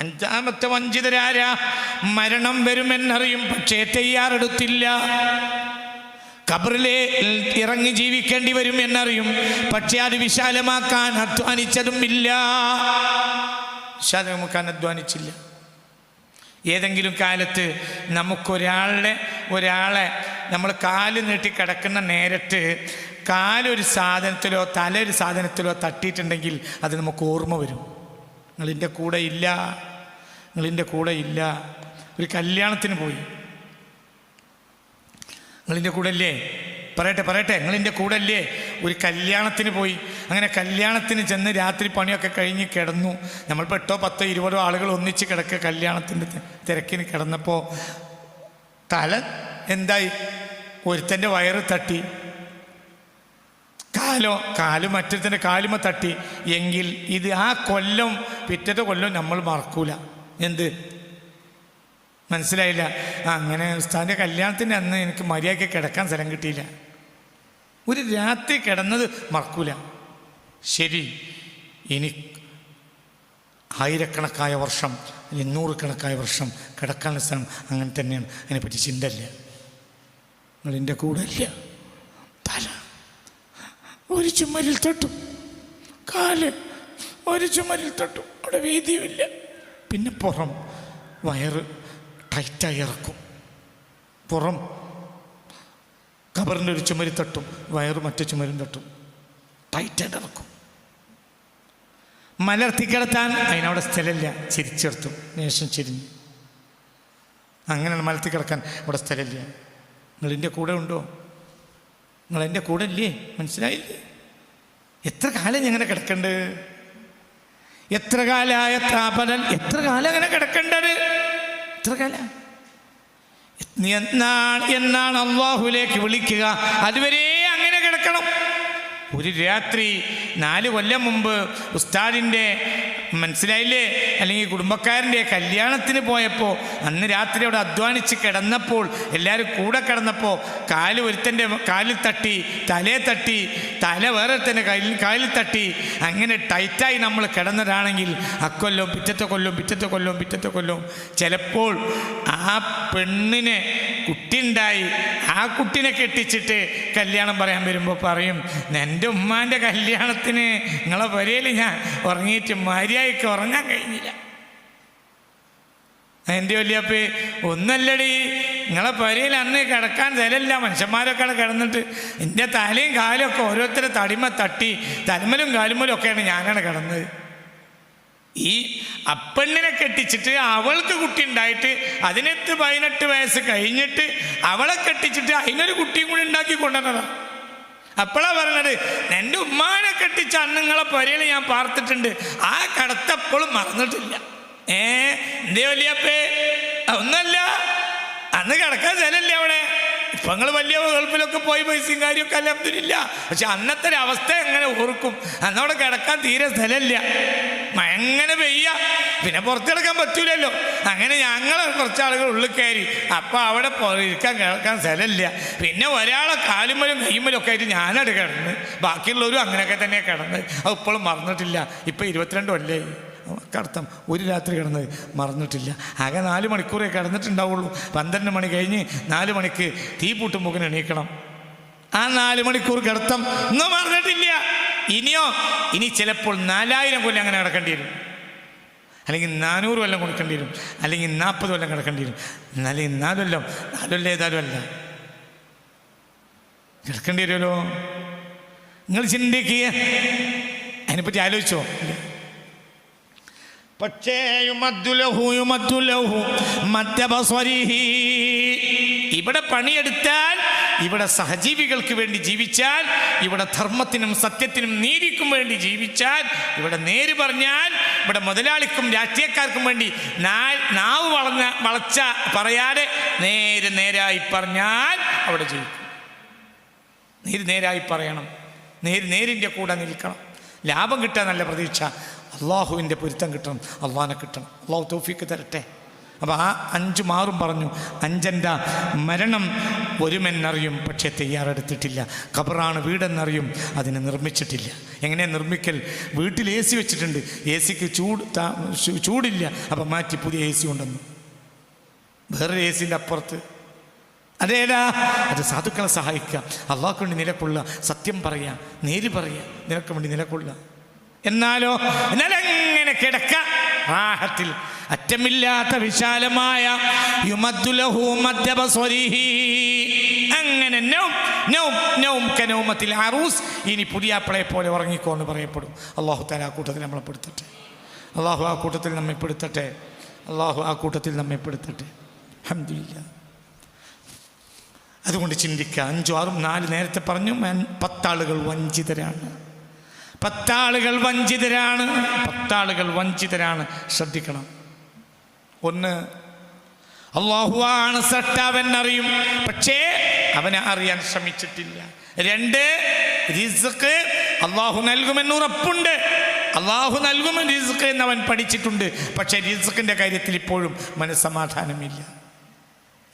അഞ്ചാമത്തെ വഞ്ചിതരാര? മരണം വരുമെന്നറിയും പക്ഷേ തയ്യാറെടുത്തില്ല. കബറിലെ ഇറങ്ങി ജീവിക്കേണ്ടി വരും എന്നറിയും പക്ഷെ അത് വിശാലമാക്കാൻ അധ്വാനിച്ചതും ഇല്ല വിശാലമാക്കാൻ അധ്വാനിച്ചില്ല. ഏതെങ്കിലും കാലത്ത് നമുക്കൊരാളുടെ ഒരാളെ നമ്മൾ കാൽ നീട്ടി കിടക്കുന്ന നേരത്ത് കാലൊരു സാധനത്തിലോ തല ഒരു സാധനത്തിലോ തട്ടിയിട്ടുണ്ടെങ്കിൽ അത് നമുക്ക് ഓർമ്മ വരും. നിങ്ങളിന്റെ കൂടെ ഇല്ല. നിങ്ങളിന്റെ കൂടെ ഇല്ല. ഒരു കല്യാണത്തിന് പോയി. നിങ്ങളിന്റെ കൂടെ അല്ലേ പറയട്ടെ പറയട്ടെ. നിങ്ങളിന്റെ കൂടെ അല്ലേ ഒരു കല്യാണത്തിന് പോയി. അങ്ങനെ കല്യാണത്തിന് ചെന്ന് രാത്രി പണിയൊക്കെ കഴിഞ്ഞ് കിടന്നു. നമ്മൾ എട്ടോ പത്തോ ഇരുപതോ ആളുകൾ ഒന്നിച്ച് കിടക്കുക കല്യാണത്തിന്റെ തിരക്കിന് കിടന്നപ്പോൾ തല എന്തായി? ഒരുത്തന്റെ വയറ് തട്ടി. കാലോ കാൽ മറ്റൊരുത്തന്റെ കാലുമ തട്ടി. എങ്കിൽ ഇത് ആ കൊല്ലം പിറ്റത്തെ കൊല്ലം നമ്മൾ മറക്കൂല. എന്ത്? മനസ്സിലായില്ല. അങ്ങനെ ഉസ്താദിന്റെ കല്യാണത്തിന്റെ അന്ന് എനിക്ക് മര്യാദയ്ക്ക് കിടക്കാൻ സ്ഥലം കിട്ടിയില്ല. ഒരു രാത്രി കിടന്നത് മറക്കൂല. ശരി ഇനി ആയിരക്കണക്കായ വർഷം അല്ലെങ്കിൽ കണക്കായ വർഷം കിടക്കാനുള്ള സ്ഥലം അങ്ങനെ തന്നെയാണ്. അതിനെപ്പറ്റി ചിന്തല്ല നിങ്ങളെന്റെ കൂടെ ഇല്ല. തല ഒരു ചുമരിൽ തൊട്ടു. കാൽ ഒരു ചുമരിൽ തൊട്ടു. അവിടെ വീതിയുമില്ല. പിന്നെ പുറം വയറ് ടൈറ്റായി ഇറക്കും. പുറം കബറിന്റെ ഒരു ചുമരി തട്ടും വയറ് മറ്റു ചുമരും തട്ടും. ടൈറ്റായിട്ട് ഇറക്കും. മലർത്തി കിടത്താൻ അതിനവിടെ സ്ഥലമില്ല. ചിരിച്ചെടുത്തു. ശേഷം ചിരിഞ്ഞു. അങ്ങനെയാണ് മലർത്തി കിടക്കാൻ അവിടെ സ്ഥലമില്ല. നിങ്ങളെന്റെ കൂടെ ഉണ്ടോ? നിങ്ങളെന്റെ കൂടെ ഇല്ലേ? മനസ്സിലായില്ലേ? എത്ര കാലം ഞങ്ങനെ കിടക്കണ്ട്? എത്ര കാലായ താപനൻ? എത്ര കാലം അങ്ങനെ കിടക്കേണ്ടത്? എത്ര കാലം? എന്നാണ് എന്നാണ് അള്ളാഹുലേക്ക് വിളിക്കുക. അതുവരെ അങ്ങനെ കിടക്കണം. ഒരു രാത്രി നാല് കൊല്ലം മുമ്പ് ഉസ്താദിന്റെ മനസ്സിലായില്ലേ? അല്ലെങ്കിൽ കുടുംബക്കാരന്റെ കല്യാണത്തിന് പോയപ്പോൾ അന്ന് രാത്രി അവിടെ അധ്വാനിച്ച് കിടന്നപ്പോൾ എല്ലാവരും കൂടെ കിടന്നപ്പോൾ കാൽ ഒരുത്തന്റെ കാലിൽ തട്ടി തലേ തട്ടി തല വേറെ തന്നെ കാലിൽ തട്ടി അങ്ങനെ ടൈറ്റായി നമ്മൾ കിടന്നതാണെങ്കിൽ അക്കൊല്ലവും പിറ്റത്തെ കൊല്ലും പിറ്റത്തെ കൊല്ലും പിറ്റത്തെ കൊല്ലും. ചിലപ്പോൾ ആ പെണ്ണിനെ കുട്ടിയുണ്ടായി ആ കുട്ടിനെ കെട്ടിച്ചിട്ട് കല്യാണം പറയാൻ വരുമ്പോൾ പറയും എന്റെ ഉമ്മാന്റെ കല്യാണത്തിന് നിങ്ങളെ വരയിൽ ഞാൻ ഉറങ്ങിയിട്ട് മര്യാദയ്ക്ക് ഉറങ്ങാൻ കഴിഞ്ഞില്ല. എന്റെ വലിയപ്പേ ഒന്നല്ലടി. നിങ്ങളെ പരിയിൽ അന്ന് കിടക്കാൻ സ്ഥലമില്ല മനുഷ്യന്മാരൊക്കെ കിടന്നിട്ട് എന്റെ തലയും കാലും ഒക്കെ ഓരോരുത്തരെ തടിമ തട്ടി തലമലും കാലുമലും ഒക്കെയാണ് ഞാനാണ് കിടന്നത്. ഈ അപ്പെണ്ണിനെ കെട്ടിച്ചിട്ട് അവൾക്ക് കുട്ടി ഉണ്ടായിട്ട് അതിനെത്ത് പതിനെട്ട് വയസ്സ് കഴിഞ്ഞിട്ട് അവളെ കെട്ടിച്ചിട്ട് അതിനൊരു കുട്ടിയും കൂടി ഉണ്ടാക്കി കൊണ്ടുവന്നതാ. അപ്പോഴാ പറഞ്ഞത് എന്റെ ഉമ്മാനെ കെട്ടിച്ച അന്നങ്ങളെ പുരയിൽ ഞാൻ പാർത്തിട്ടുണ്ട്. ആ കടത്തപ്പോഴും മറന്നിട്ടില്ല. ഏ എന്തേ വലിയപ്പേ? ഒന്നല്ല അന്ന് കിടക്കാൻ സ്ഥലമില്ല അവിടെ? ഇപ്പൊ നിങ്ങൾ വലിയ ഗൾഫിലൊക്കെ പോയി പൈസയും കാര്യമൊക്കെ അലഹമില്ല പക്ഷെ അന്നത്തെ ഒരു അവസ്ഥ എങ്ങനെ ഓർക്കും? അന്നവിടെ കിടക്കാൻ തീരെ സ്ഥലമില്ല. എങ്ങനെ പെയ്യ. പിന്നെ പുറത്തിറക്കാൻ പറ്റൂലല്ലോ. അങ്ങനെ ഞങ്ങൾ കുറച്ച് ആളുകൾ ഉള്ളിൽ കയറി. അപ്പൊ അവിടെ ഇരിക്കാൻ കിടക്കാൻ സ്ഥലമില്ല. പിന്നെ ഒരാളെ കാലുമലും കൈമലും ഒക്കെ ആയിട്ട് ഞാനവിടെ കിടന്ന്. ബാക്കിയുള്ളവരും അങ്ങനെയൊക്കെ തന്നെ കിടന്ന്. അത് ഇപ്പോഴും മറന്നിട്ടില്ല. ഇപ്പൊ ഇരുപത്തിരണ്ട് അല്ലേ കടത്തം ഒരു രാത്രി കിടന്നത് മറന്നിട്ടില്ല. ആകെ നാല് മണിക്കൂറേ കിടന്നിട്ടുണ്ടാവുള്ളൂ. പന്ത്രണ്ട് മണി കഴിഞ്ഞ് നാല് മണിക്ക് തീ പൂട്ടുമ്പോൾ എണീക്കണം. ആ നാല് മണിക്കൂർ കിടത്തം ഒന്നും മറന്നിട്ടില്ല. ഇനിയോ? ഇനി ചിലപ്പോൾ നാലായിരം കൊല്ലം അങ്ങനെ കിടക്കേണ്ടി വരും. അല്ലെങ്കിൽ നാനൂറ് കൊല്ലം കൊടുക്കേണ്ടി വരും. അല്ലെങ്കിൽ നാൽപ്പത് കൊല്ലം കിടക്കേണ്ടി വരും. അല്ലെങ്കിൽ നാല് കൊല്ലം നാല് കൊല്ലം ഏതായാലും അല്ല. കിടക്കേണ്ടി വരുമല്ലോ. നിങ്ങൾ ചിന്തിക്കുക. അതിനെപ്പറ്റി ആലോചിച്ചോ? പക്ഷേ. ഇവിടെ പണിയെടുത്താൽ ഇവിടെ സഹജീവികൾക്ക് വേണ്ടി ജീവിച്ചാൽ ഇവിടെ ധർമ്മത്തിനും സത്യത്തിനും നീതിക്കും വേണ്ടി ജീവിച്ചാൽ ഇവിടെ നേര് പറഞ്ഞാൽ ഇവിടെ മുതലാളിക്കും രാഷ്ട്രീയക്കാർക്കും വേണ്ടി നാവ് വളഞ്ഞ വളച്ച പറയാതെ നേര് നേരായി പറഞ്ഞാൽ അവിടെ ജീവിക്കും. നേര് നേരായി പറയണം. നേര് നേരിന്റെ കൂടെ നിൽക്കണം. ലാഭം കിട്ടാൻ നല്ല പ്രതീക്ഷ. അള്ളാഹുവിന്റെ പൊരുത്തം കിട്ടണം. അള്ളഹാനെ കിട്ടണം. അള്ളാഹു തോഫിക്ക് തരട്ടെ. അപ്പോൾ ആ അഞ്ച് മാറും പറഞ്ഞു അഞ്ചന്റെ മരണം ഒരുമെന്നറിയും പക്ഷേ തയ്യാറെടുത്തിട്ടില്ല. ഖബറാണ് വീടെന്നറിയും അതിനെ നിർമ്മിച്ചിട്ടില്ല. എങ്ങനെ നിർമ്മിക്കൽ? വീട്ടിൽ എ സി വെച്ചിട്ടുണ്ട്. എ സിക്ക് ചൂട് ചൂടില്ല. അപ്പം മാറ്റി പുതിയ എ സി കൊണ്ടുവന്നു. വേറൊരു എ സിന്റെ അപ്പുറത്ത്. അതേടാ അത് സാധുക്കളെ സഹായിക്കാം. അള്ളാഹ്ക്ക് വേണ്ടി നിലക്കൊള്ളുക സത്യം പറയുക നേര് പറയുക നിനക്ക് വേണ്ടി നിലക്കൊള്ളുക എന്നാലോ? എന്നാൽ എങ്ങനെ കിടക്ക. റാഹത്തിൽ. അറ്റമില്ലാത്ത വിശാലമായ. അങ്ങനെ ഇനി പുതിയാപ്പിളയെ പോലെ ഉറങ്ങിക്കോ എന്ന് പറയപ്പെടും. അള്ളാഹു താല ആ കൂട്ടത്തിൽ നമ്മളെ പെടുത്തട്ടെ. അള്ളാഹു ആ കൂട്ടത്തിൽ നമ്മെ പെടുത്തട്ടെ. അള്ളാഹു ആ കൂട്ടത്തിൽ നമ്മെ പെടുത്തട്ടെ. അഹമ്മദില്ല അതുകൊണ്ട് ചിന്തിക്കുക അഞ്ചും ആറും നാല് നേരത്തെ പറഞ്ഞു പത്താളുകൾ വഞ്ചിതരാണ്. പത്താളുകൾ വഞ്ചിതരാണ് പത്താളുകൾ വഞ്ചിതരാണ്. ശ്രദ്ധിക്കണം. ഒന്ന്. അള്ളാഹുവാണ് സട്ടാവൻ അറിയും പക്ഷേ അവനെ അറിയാൻ ശ്രമിച്ചിട്ടില്ല. രണ്ട് റിസ്ക് അള്ളാഹു നൽകുമെന്ന് ഉറപ്പുണ്ട്. അള്ളാഹു നൽകുമെന്ന് റിസ്ക് എന്ന് അവൻ പഠിച്ചിട്ടുണ്ട്. പക്ഷേ റിസ്ക്കിന്റെ കാര്യത്തിൽ ഇപ്പോഴും മനസ്സമാധാനമില്ല.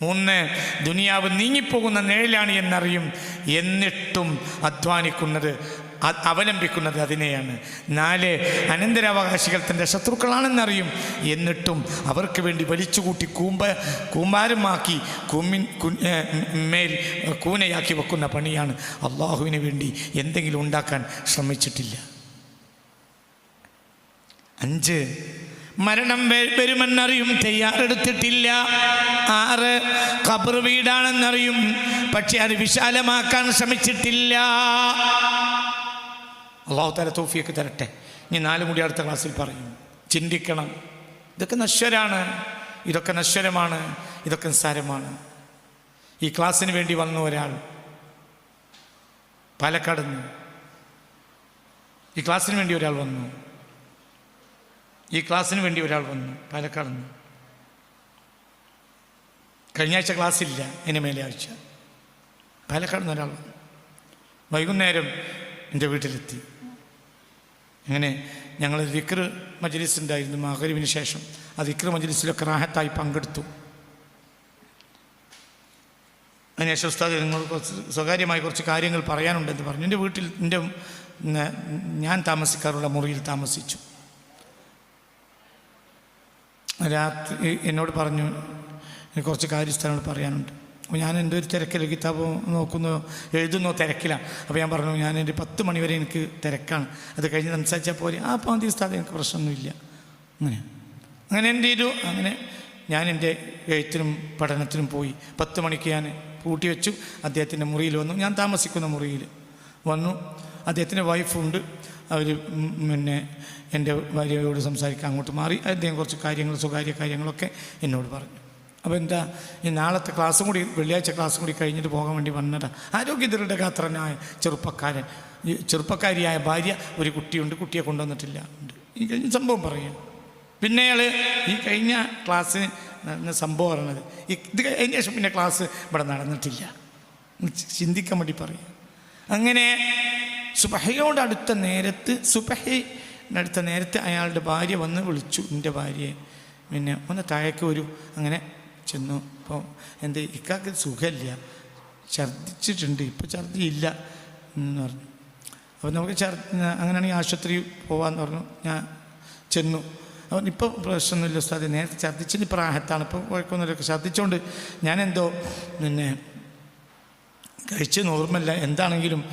മൂന്ന് ദുനിയാവ് നീങ്ങിപ്പോകുന്ന നിഴലാണ് എന്നറിയും. എന്നിട്ടും അധ്വാനിക്കുന്നത് അവലംബിക്കുന്നത് അതിനെയാണ്. നാല് അനന്തരാവകാശികൾ തന്റെ ശത്രുക്കളാണെന്നറിയും. എന്നിട്ടും അവർക്ക് വേണ്ടി വലിച്ചുകൂട്ടി കൂമ്പ കൂമ്പാരമാക്കി കുമ്മിൻ മേൽ കൂനയാക്കി വെക്കുന്ന പണിയാണ്. അള്ളാഹുവിന് വേണ്ടി എന്തെങ്കിലും ഉണ്ടാക്കാൻ ശ്രമിച്ചിട്ടില്ല. അഞ്ച് മരണം വരുമെന്നറിയും. തയ്യാറെടുത്തിട്ടില്ല. ആറ് കബർ വീടാണെന്നറിയും. പക്ഷെ അത് വിശാലമാക്കാൻ ശ്രമിച്ചിട്ടില്ല. അള്ളാഹു തല തോഫിയൊക്കെ തരട്ടെ. ഇനി നാല് മുടി അടുത്ത ക്ലാസ്സിൽ പറയും. ചിന്തിക്കണം. ഇതൊക്കെ നശ്വരാണ്. ഇതൊക്കെ നശ്വരമാണ്. ഇതൊക്കെ നിസ്സാരമാണ്. ഈ ക്ലാസ്സിന് വേണ്ടി വന്ന ഒരാൾ പാലക്കാട് നിന്ന് ഈ ക്ലാസ്സിന് വേണ്ടി ഒരാൾ വന്നു. ഈ ക്ലാസ്സിന് വേണ്ടി ഒരാൾ വന്നു പാലക്കാട് നിന്ന്. കഴിഞ്ഞ ആഴ്ച ക്ലാസ്സില്ല ഇനി മേലെ ആഴ്ച. പാലക്കാട് നിന്ന് ഒരാൾ വന്നു. വൈകുന്നേരം എന്റെ വീട്ടിലെത്തി. അങ്ങനെ ഞങ്ങൾ ദിക്ർ മജ്ലിസ് ഉണ്ടായിരുന്നു മഹരിവിന് ശേഷം. ആ ദിക്ർ മജ്ലിസിലൊക്കെ റാഹത്തായി പങ്കെടുത്തു. അതിനുശേഷം ഉസ്താദ് നിങ്ങൾ കുറച്ച് സ്വകാര്യമായി കുറച്ച് കാര്യങ്ങൾ പറയാനുണ്ടെന്ന് പറഞ്ഞു. എന്റെ വീട്ടിൽ എന്റെ ഞാൻ താമസിക്കാറുള്ള മുറിയിൽ താമസിച്ചു. രാത്രി എന്നോട് പറഞ്ഞു കുറച്ച് കാര്യസ്ഥാനോട് പറയാനുണ്ട്. ഞാൻ എന്റെ ഒരു തിരക്കിൽ കിതാബ് നോക്കുന്നു എഴുതുന്നു തിരക്കിലാണ്. അപ്പോൾ ഞാൻ പറഞ്ഞു ഞാൻ എന്റെ പത്ത് മണിവരെ എനിക്ക് തിരക്കാണ്. അത് കഴിഞ്ഞ് സംസാരിച്ചാൽ പോലെ ആ പാതി സ്ഥലം എനിക്ക് പ്രശ്നമൊന്നുമില്ല. അങ്ങനെ. അങ്ങനെ എന്റെ ഒരു അങ്ങനെ ഞാൻ എന്റെ എഴുത്തിനും പഠനത്തിനും പോയി. പത്ത് മണിക്ക് ഞാൻ പൂട്ടി വെച്ചു. അദ്ദേഹത്തിന്റെ മുറിയിൽ വന്നു. ഞാൻ താമസിക്കുന്ന മുറിയിൽ വന്നു. അദ്ദേഹത്തിന്റെ വൈഫുണ്ട്. അവർ പിന്നെ എന്റെ ഭാര്യയോട് സംസാരിക്കാൻ അങ്ങോട്ട് മാറി. അദ്ദേഹം കുറച്ച് കാര്യങ്ങൾ സ്വകാര്യ കാര്യങ്ങളൊക്കെ എന്നോട് പറഞ്ഞു. അപ്പോൾ എന്താ ഈ നാളത്തെ ക്ലാസ്സും കൂടി വെള്ളിയാഴ്ച ക്ലാസ്സും കൂടി കഴിഞ്ഞിട്ട് പോകാൻ വേണ്ടി വന്നതാണ് ആരോഗ്യദരുടെ കാത്രനായ ചെറുപ്പക്കാരൻ. ചെറുപ്പക്കാരിയായ ഭാര്യ ഒരു കുട്ടിയുണ്ട് കുട്ടിയെ കൊണ്ടുവന്നിട്ടില്ല. ഈ കഴിഞ്ഞ സംഭവം പറയുന്നു പിന്നെ അയാൾ ഈ കഴിഞ്ഞ ക്ലാസ്സിന് നടന്ന സംഭവം പറഞ്ഞത് ഈ ഇത് കഴിഞ്ഞ ശേഷം പിന്നെ ക്ലാസ് ഇവിടെ നടന്നിട്ടില്ല. ചിന്തിക്കാൻ വേണ്ടി പറയും. അങ്ങനെ സുബഹയോട് അടുത്ത നേരത്ത് സുബഹി അടുത്ത നേരത്ത് അയാളുടെ ഭാര്യ വന്ന് വിളിച്ചു. എന്റെ ഭാര്യയെ. പിന്നെ ഒന്ന് താഴേക്ക് വരൂ. അങ്ങനെ ചെന്നു. അപ്പോൾ എന്റെ ഇക്കാക്ക് സുഖമില്ല. ഛർദ്ദിച്ചിട്ടുണ്ട്. ഇപ്പോൾ ഛർദ്ദിയില്ല എന്ന് പറഞ്ഞു. അപ്പോൾ നമുക്ക് ഛർദ്ദി അങ്ങനെയാണെങ്കിൽ ആശുപത്രി പോകാമെന്ന് പറഞ്ഞു. ഞാൻ ചെന്നു. അവൻ ഇപ്പോൾ പ്രശ്നമൊന്നുമില്ല ഉസ്താദ്. നേരത്തെ ഛർദ്ദിച്ചിന് പ്രാഹത്താണ് ഇപ്പോൾ കുഴപ്പമൊന്നുമില്ല. ഛർദ്ദിച്ചുകൊണ്ട് ഞാനെന്തോ പിന്നെ കഴിച്ച് നോർമല്ല എന്താണെങ്കിലും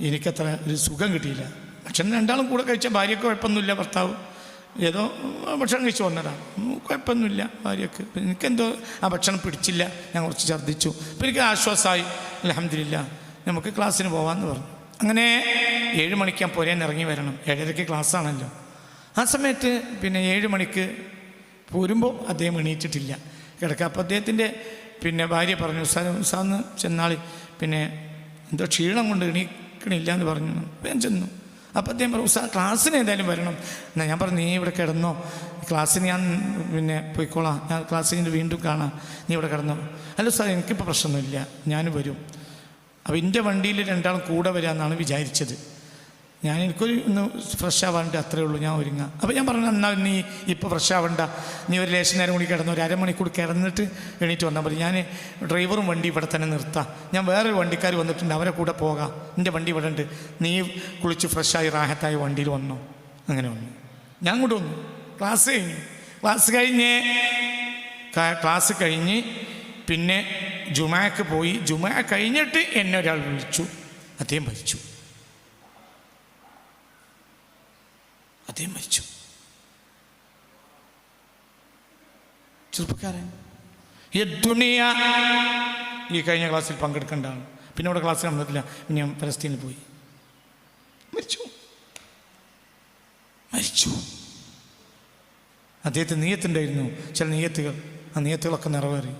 എനിക്കത്ര ഒരു സുഖം കിട്ടിയില്ല. ഭക്ഷണം രണ്ടാളും കൂടെ കഴിച്ച ഭാര്യയ്ക്ക് കുഴപ്പമൊന്നുമില്ല. ഭർത്താവ് ഏതോ ഭക്ഷണം കഴിച്ച് വന്നതാണ് കുഴപ്പമൊന്നുമില്ല ഭാര്യയ്ക്ക് എനിക്കെന്തോ ആ ഭക്ഷണം പിടിച്ചില്ല. ഞാൻ കുറച്ച് ഛർദ്ദിച്ചു. അപ്പം എനിക്ക് ആശ്വാസമായി. അലഹമില്ല നമുക്ക് ക്ലാസ്സിന് പോകാമെന്ന് പറഞ്ഞു. അങ്ങനെ ഏഴ് മണിക്ക് ഞാൻ പോരാൻ ഇറങ്ങി വരണം. ഏഴരയ്ക്ക് ക്ലാസ്സാണല്ലോ. ആ സമയത്ത് പിന്നെ ഏഴ് മണിക്ക് പോരുമ്പോൾ അദ്ദേഹം എണീറ്റിട്ടില്ല. കിടക്കുക അപ്പോൾ അദ്ദേഹത്തിന്റെ പിന്നെ ഭാര്യ പറഞ്ഞു ഉസ്താദ് ഉസ്താന്ന് ചെന്നാൾ പിന്നെ എന്തോ ക്ഷീണം കൊണ്ട് എണീക്കണില്ല എന്ന് പറഞ്ഞു. ഞാൻ ചെന്നു. അപ്പോൾ അദ്ദേഹം പറഞ്ഞു ഉസ്താദ് ക്ലാസ്സിന് ഏതായാലും വരണം. എന്നാ ഞാൻ പറഞ്ഞു നീ ഇവിടെ കിടന്നോ. ക്ലാസ്സിന് ഞാൻ പിന്നെ പോയിക്കോളാം. ഞാൻ ക്ലാസ് കഴിഞ്ഞ് വീണ്ടും കാണാം. നീ ഇവിടെ കിടന്നോ. അല്ല ഉസ്താദ് എനിക്കിപ്പോൾ പ്രശ്നമൊന്നുമില്ല. ഞാൻ വരും. അപ്പോൾ എന്റെ വണ്ടിയിൽ രണ്ടാളും കൂടെ വരാമെന്നാണ് വിചാരിച്ചത്. ഞാൻ എനിക്കൊരു ഒന്ന് ഫ്രഷ് ആവാണ്ട് അത്രേ ഉള്ളൂ ഞാൻ ഒരുങ്ങാം. അപ്പോൾ ഞാൻ പറഞ്ഞു എന്നാൽ നീ ഇപ്പോൾ ഫ്രഷ് ആവണ്ട. നീ ഒരു ലേശം നേരം കൂടി കിടന്നു ഒരു അരമണിക്കൂർ കിടന്നിട്ട് എണീറ്റ് വന്നാൽ മതി. ഞാൻ ഡ്രൈവറും വണ്ടി ഇവിടെ തന്നെ നിർത്താം. ഞാൻ വേറൊരു വണ്ടിക്കാർ വന്നിട്ടുണ്ട് അവരെ കൂടെ പോകാം. എന്റെ വണ്ടി ഇവിടെ ഉണ്ട്. നീ കുളിച്ച് ഫ്രഷായി റാഹത്തായി വണ്ടിയിൽ വന്നോ. അങ്ങനെ വന്നു. ഞാൻ അങ്ങോട്ട് വന്നു. ക്ലാസ് കഴിഞ്ഞു. ക്ലാസ് കഴിഞ്ഞ് ക്ലാസ് കഴിഞ്ഞ് പിന്നെ ജുമാക്ക് പോയി. ജുമാ കഴിഞ്ഞിട്ട് എന്നെ ഒരാൾ വിളിച്ചു. അദ്ദേഹം മരിച്ചു. അദ്ദേഹം മരിച്ചു. ചെറുപ്പക്കാരൻ. ഈ കഴിഞ്ഞ ക്ലാസ്സിൽ പങ്കെടുക്കേണ്ടതാണ്. പിന്നെ അവിടെ ക്ലാസ്സിൽ നടന്നിട്ടില്ല പിന്നെ ഞാൻ പലസ്തീനിൽ പോയി. മരിച്ചു. മരിച്ചു. അദ്ദേഹത്തിന് നീയത്തുണ്ടായിരുന്നു ചില നീയത്തുകൾ ആ നീയത്തുകളൊക്കെ നിറവേറി.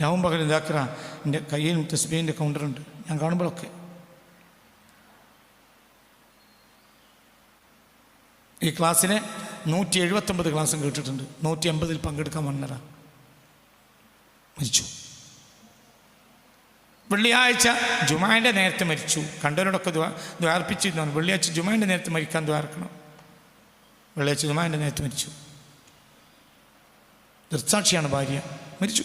ഞാവും പകലും ഇതാക്കറ. എന്റെ കയ്യിൽ തസ്ബീന്റെ കൗണ്ടറുണ്ട് ഞാൻ കാണുമ്പോഴൊക്കെ ഈ ക്ലാസ്സിനെ നൂറ്റി എഴുപത്തൊമ്പത് ക്ലാസ്സും കേട്ടിട്ടുണ്ട്. നൂറ്റി എൺപതിൽ പങ്കെടുക്കാൻ വന്നറ മരിച്ചു. വെള്ളിയാഴ്ച ജുമാന്റെ നേരത്തെ മരിച്ചു. കണ്ടവരോടൊക്കെ ദ്വാ ദ്വാർപ്പിച്ചിരുന്നു വെള്ളിയാഴ്ച ജുമാന്റെ നേരത്തെ മരിക്കാൻ ദ്വാർക്കണം വെള്ളിയാഴ്ച ജുമാന്റെ നേരത്തെ മരിച്ചു. ദൃസാക്ഷിയാണ് ഭാര്യ. മരിച്ചു.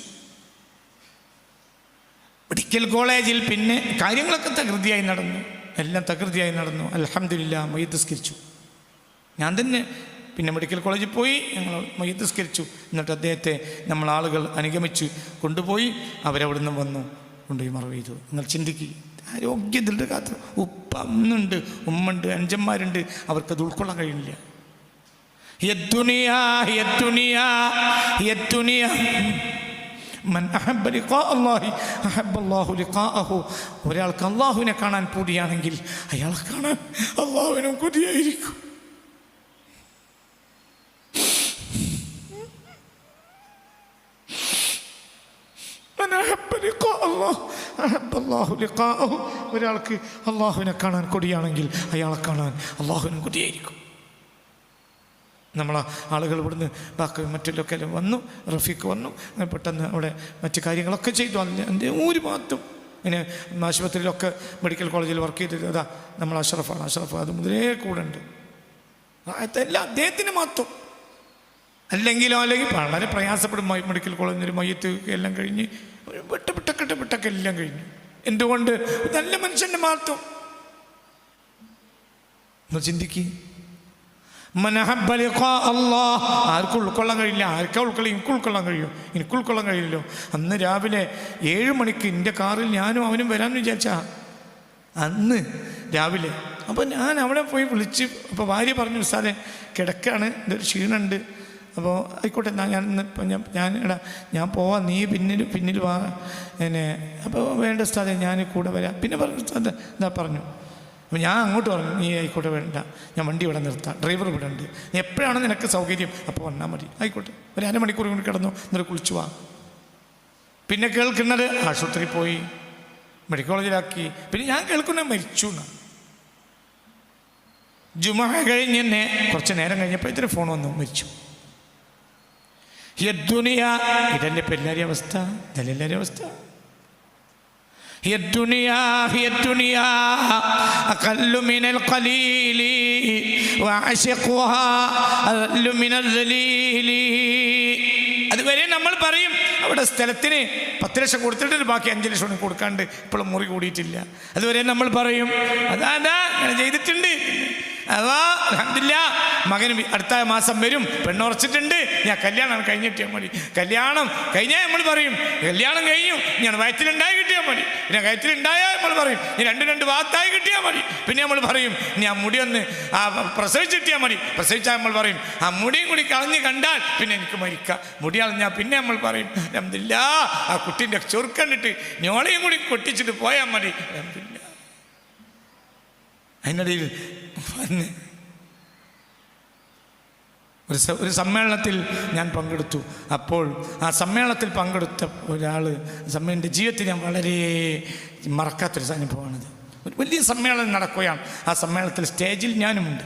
മെഡിക്കൽ കോളേജിൽ പിന്നെ കാര്യങ്ങളൊക്കെ തകൃതിയായി നടന്നു. എല്ലാം തകൃതിയായി നടന്നു. അലഹമില്ല മയ്യത്തസ്കരിച്ചു ഞാൻ തന്നെ പിന്നെ മെഡിക്കൽ കോളേജിൽ പോയി ഞങ്ങൾ മയ്യത്തിസ്കരിച്ചു എന്നിട്ട് അദ്ദേഹത്തെ നമ്മൾ ആളുകൾ അനുഗമിച്ച്. കൊണ്ടുപോയി അവരവിടെ നിന്ന് വന്നു. കൊണ്ടുപോയി മറവ് ചെയ്തു. നിങ്ങൾ ചിന്തിക്കുക ആരോഗ്യത്തിന്റെ കാത്ത് ഉപ്പ അന്നുണ്ട് ഉമ്മുണ്ട് അഞ്ചന്മാരുണ്ട് അവർക്കത് ഉൾക്കൊള്ളാൻ കഴിയുന്നില്ല. ഒരാൾക്ക് അള്ളാഹുവിനെ കാണാൻ കൂടിയാണെങ്കിൽ അയാൾ കാണാൻ അള്ളാഹുവിനും കൊതിയായിരിക്കും ലിഖാഅഹു. ഒരാൾക്ക് അള്ളാഹുവിനെ കാണാൻ കൊടിയാണെങ്കിൽ അയാളെ കാണാൻ അള്ളാഹുവിനും കൊടിയായിരിക്കും. നമ്മൾ ആളുകൾ ഇവിടുന്ന് ബാക്കി മറ്റുള്ളൊക്കെ വന്നു റഫീഖ് വന്നു പെട്ടെന്ന് അവിടെ മറ്റു കാര്യങ്ങളൊക്കെ ചെയ്തു. അതിന്റെ ഒരു മാത്രം ഇങ്ങനെ ആശുപത്രിയിലൊക്കെ മെഡിക്കൽ കോളേജിൽ വർക്ക് ചെയ്തിട്ട് അതാ നമ്മൾ അഷറഫാണ്. അഷറഫ് അത് മുതലേ കൂടെ ഉണ്ട്. എല്ലാം അദ്ദേഹത്തിന് മാത്രം. അല്ലെങ്കിലോ അല്ലെങ്കിൽ വളരെ പ്രയാസപ്പെടും. മെഡിക്കൽ കോളേജിൽ മയ്യത്ത് എല്ലാം കഴിഞ്ഞ് വിട്ട വിട്ടക്കെട്ട് വിട്ടൊക്കെ എല്ലാം കഴിഞ്ഞു. എന്തുകൊണ്ട്? നല്ല മനുഷ്യന്റെ മാത്രം. ഒന്ന് ചിന്തിക്കുക അല്ലാഹ്. ആർക്കും ഉൾക്കൊള്ളാൻ കഴിയില്ല. ആർക്കാ ഉൾക്കൊള്ളി എനിക്ക് ഉൾക്കൊള്ളാൻ കഴിയും. എനിക്ക് ഉൾക്കൊള്ളാൻ കഴിയില്ലല്ലോ. അന്ന് രാവിലെ ഏഴ് മണിക്ക് എന്റെ കാറിൽ ഞാനും അവനും വരാമെന്ന് വിചാരിച്ചാ. അന്ന് രാവിലെ. അപ്പോൾ ഞാൻ അവിടെ പോയി വിളിച്ച് അപ്പോൾ ഭാര്യ പറഞ്ഞു സാറേ കിടക്കാണ്. ഇതൊരു ക്ഷീണമുണ്ട്. അപ്പോൾ ആയിക്കോട്ടെ ഞാൻ ഇപ്പം ഞാൻ ഞാൻ എടാ ഞാൻ പോവാം നീ പിന്നിൽ പിന്നിൽ വാ എന്നെ. അപ്പോൾ വേണ്ട സ്ഥലം ഞാൻ കൂടെ വരാം. പിന്നെ പറഞ്ഞു എന്താ പറഞ്ഞു. അപ്പോൾ ഞാൻ അങ്ങോട്ട് പറഞ്ഞു നീ ആയിക്കോട്ടെ വേണ്ട. ഞാൻ വണ്ടി ഇവിടെ നിർത്താം. ഡ്രൈവർ ഇവിടെ ഉണ്ട്. നീ എപ്പോഴാണ് നിനക്ക് സൗകര്യം? അപ്പോൾ വന്നാൽ മതി. ആയിക്കോട്ടെ. ഒരു അരമണിക്കൂർ കൊണ്ട് കിടന്നു എന്നിട്ട് കുളിച്ചു വാ. പിന്നെ കേൾക്കുന്നത് ആശുപത്രി പോയി മെഡിക്കൽ കോളേജിലാക്കി പിന്നെ ഞാൻ കേൾക്കുന്ന മരിച്ചു എന്നാണ് ജുമ കഴിഞ്ഞ് കുറച്ച് നേരം കഴിഞ്ഞപ്പോൾ ഇത്തിരി ഫോൺ വന്നു മരിച്ചു. യദ്ദുനിയ ഇതല്ലേ ഇപ്പം എല്ലാവരെയും അവസ്ഥ? ഇതല്ലേ എല്ലാവരെയും അവസ്ഥ? അഖല്ലു മിനൽ ഖലീലി അഖല്ലു മിനൽ അതുവരെ നമ്മൾ പറയും അവിടെ സ്ഥലത്തിന് പത്ത് ലക്ഷം കൊടുത്തിട്ട് ബാക്കി അഞ്ച് ലക്ഷം ഒന്നും കൊടുക്കാണ്ട് ഇപ്പോഴും മുറി കൂടിയിട്ടില്ല. അതുവരെ നമ്മൾ പറയും അതാ അതാ അങ്ങനെ ചെയ്തിട്ടുണ്ട്. അതാ കണ്ടില്ല മകന് അടുത്ത മാസം വരും പെണ്ണുറച്ചിട്ടുണ്ട് ഞാൻ കല്യാണം കഴിഞ്ഞ് കിട്ടിയാൽ മതി. കല്യാണം കഴിഞ്ഞാൽ നമ്മൾ പറയും. കല്യാണം കഴിഞ്ഞു. ഞാൻ വയറ്റിലുണ്ടായി കിട്ടിയാൽ മതി. പിന്നെ വയറ്റിലുണ്ടായാൽ നമ്മൾ പറയും. ഇനി രണ്ട് രണ്ട് വാത്തായി കിട്ടിയാൽ മതി. പിന്നെ നമ്മൾ പറയും ഞാൻ മുടിയൊന്ന് ആ പ്രസവിച്ച് കിട്ടിയാൽ മതി. പ്രസവിച്ചാൽ നമ്മൾ പറയും ആ മുടിയും കൂടി കളഞ്ഞ് കണ്ടാൽ പിന്നെ എനിക്ക് മരിക്കാം. മുടി കളഞ്ഞാൽ പിന്നെ നമ്മൾ പറയും അലഹമില്ല ആ കുട്ടീന്റെ ചൊറുക്കണ്ടിട്ട് ഞോളയും കൂടി കൊട്ടിച്ചിട്ട് പോയാൽ മതി. അതിനിടയിൽ ഒരു ഒരു സമ്മേളനത്തിൽ ഞാൻ പങ്കെടുത്തു. അപ്പോൾ ആ സമ്മേളനത്തിൽ പങ്കെടുത്ത ഒരാൾ സമ്മേളനത്തിന്റെ ജീവിതത്തിൽ ഞാൻ വളരെ മറക്കാത്തൊരു അനുഭവമാണിത് ഒരു വലിയ സമ്മേളനം നടക്കുകയാണ്. ആ സമ്മേളനത്തിൽ സ്റ്റേജിൽ ഞാനുമുണ്ട്.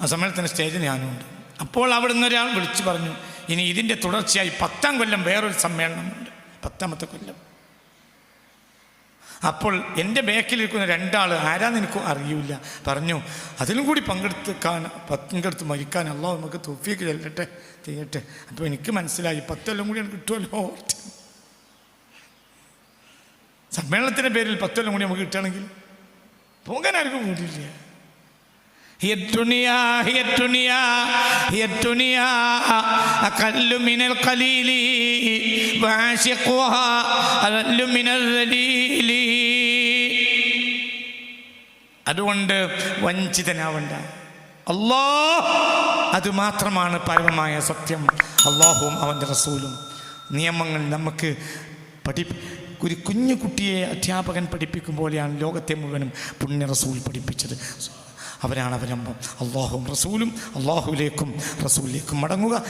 ആ സമ്മേളനത്തിന്റെ സ്റ്റേജിൽ ഞാനുമുണ്ട്. അപ്പോൾ അവിടെ നിന്ന് ഒരാൾ വിളിച്ചു പറഞ്ഞു ഇനി ഇതിന്റെ തുടർച്ചയായി പത്താം കൊല്ലം വേറൊരു സമ്മേളനമുണ്ട്. പത്താമത്തെ കൊല്ലം. അപ്പോൾ എന്റെ ബേക്കിലിരിക്കുന്ന രണ്ടാൾ ആരാന്ന് എനിക്ക് അറിയില്ല. പറഞ്ഞു അതിലും കൂടി പങ്കെടുക്കാൻ പങ്കെടുത്ത് മരിക്കാൻ അള്ളാഹ് നമുക്ക് തൊഫിയൊക്കെ ചെല്ലട്ടെ ചെയ്യട്ടെ അപ്പോൾ എനിക്ക് മനസ്സിലായി പത്തൊല്ലം കൂടി എനിക്ക് കിട്ടുമല്ലോ. സമ്മേളനത്തിന്റെ പേരിൽ പത്തൊല്ലം കൂടി നമുക്ക് കിട്ടുകയാണെങ്കിൽ പോകാൻ ആർക്കും കൂടിയില്ല هي الدنيا هي الدنيا هي الدنيا أقل من القليل وعاشقها أقل من الذليل അതുകൊണ്ട് വഞ്ചിതനാവണ്ട അല്ലാ അത് മാത്രമാണ് പരമമായ സത്യം അള്ളാഹുവും അവൻ്റെ റസൂലും നിയമങ്ങൾ നമുക്ക് പഠി ഒരു കുഞ്ഞു കുട്ടിയെ അധ്യാപകൻ പഠിപ്പിക്കും പോലെയാണ് ലോകത്തെ മുഴുവനും പുണ്യ റസൂൽ പഠിപ്പിച്ചത് അവരാണ് അവരമ്പം അള്ളാഹുവും റസൂലും. അള്ളാഹുലേക്കും റസൂലിലേക്കും മടങ്ങുക.